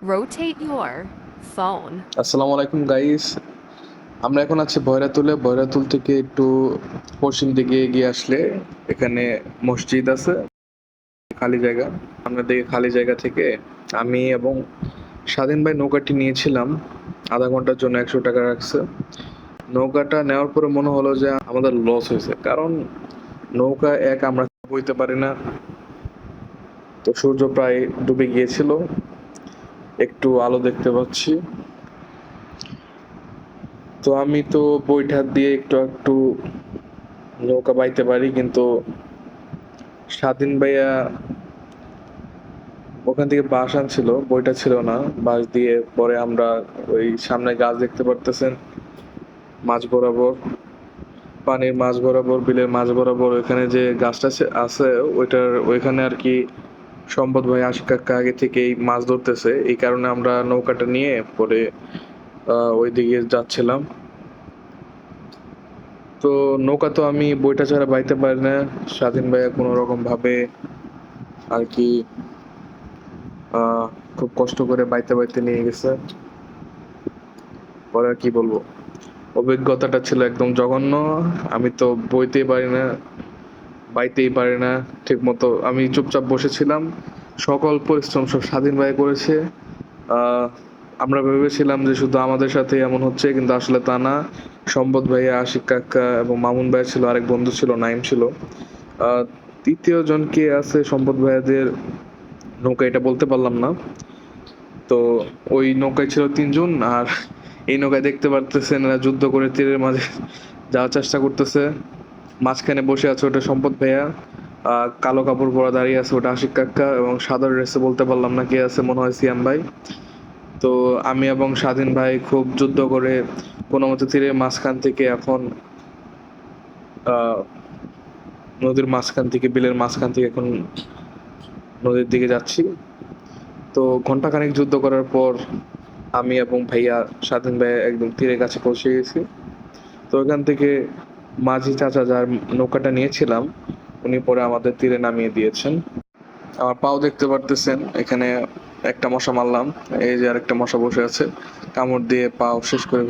Rotate your phone. আসসালামু আলাইকুম guys আমরা এখন আছি ভৈরাতুলে ভৈরাতুল থেকে একটু পশ্চিম দিকে এগিয়ে আসলে এখানে মসজিদ আছে, খালি জায়গা। আমরা দিকে খালি জায়গা থেকে আমি এবং স্বাধীন ভাই নৌকাটি নিয়েছিলাম। আধা ঘণ্টার জন্য একশো টাকা রাখছে। নৌকাটা নেওয়ার পরে মনে হলো যে আমাদের লস হয়েছে। কারণ নৌকা এক আমরা বইতে পারি না। তো সূর্য প্রায় ডুবে গিয়েছিল। একটু আলো দেখতে পাচ্ছি। তো আমি তো বইটা দিয়ে একটু একটু নৌকা বাইতে পারি, কিন্তু স্বাধীন ভাইয়া ওখান থেকে বাঁশ আনছিল, বইটা ছিল না। বাঁশ দিয়ে পরে আমরা ওই সামনে গাছ দেখতে পারতেছেন, মাছ বরাবর, পানির মাছ বরাবর, বিলের মাছ বরাবর, ওইখানে যে গাছটা আছে ওইটার ওইখানে আর কি সম্পদ ভাই আশিক কাকা আগে থেকেই মাছ ধরতেছে। এই কারণে আমরা নৌকাটা নিয়ে পরে ওইদিকে যাচ্ছিলাম। তো নৌকা তো আমি বইটা ছাড়া বাইতে পারি না। স্বাধীন ভাইয়া কোনো রকম ভাবে আর কি খুব কষ্ট করে বাইতে বাইতে নিয়ে গেছে। পরে আর কি বলব? অভিজ্ঞতাটা ছিল একদম জঘন্য। আমি তো বইতেই পারি না। বাইতেই পারে না। ঠিক মতো আমি চুপচাপ বসেছিলাম। সকল পরিশ্রম সব স্বাধীন ভাই করেছে। আমরা ভেবেছিলাম যে শুধু আমাদের সাথে এমন হচ্ছে, কিন্তু আসলে তা না। সম্পদ ভাইয়া, আশিক কাকা এবং মামুন ভাই ছিল, আরেক বন্ধু ছিল নাইম ছিল। তৃতীয় জন কে আছে সম্পদ ভাইয়াদের নৌকা, এটা বলতে পারলাম না। তো ওই নৌকায় ছিল তিনজন, আর এই নৌকায় দেখতে পারতেছেন এরা যুদ্ধ করে তীরের মাঝে যাওয়ার চেষ্টা করতেছে। মাঝখানে বসে আছে ওটা সম্পদ ভাইয়া। কালো কাপড় পরা দাঁড়িয়ে আছে ওটা আশিক কাকা এবং সাদা ড্রেসে বলতে পারলাম না কে আছে, মনে হয় সিয়াম ভাই। তো আমি এবং স্বাধীন ভাই খুব যুদ্ধ করে কোনো মতে তীরের মাঝখান থেকে এখন নদীর মাঝখান থেকে, বিলের মাঝখান থেকে এখন নদীর দিকে যাচ্ছি। তো ঘন্টাখানেক যুদ্ধ করার পর আমি এবং ভাইয়া স্বাধীন ভাইয়া একদম তীরের কাছে পৌঁছে গেছি। তো ওখান থেকে মাঝি চাচা যার নৌকাটা নিয়েছিলাম, উনি পরে আমাদের তীরে নামিয়ে দিয়েছেন। আমার পাও দেখতে পারতেছেন, এখানে একটা মশা মারলাম, এই যে আরেকটা মশা বসে আছে, কামড় দিয়ে পাও শেষ করে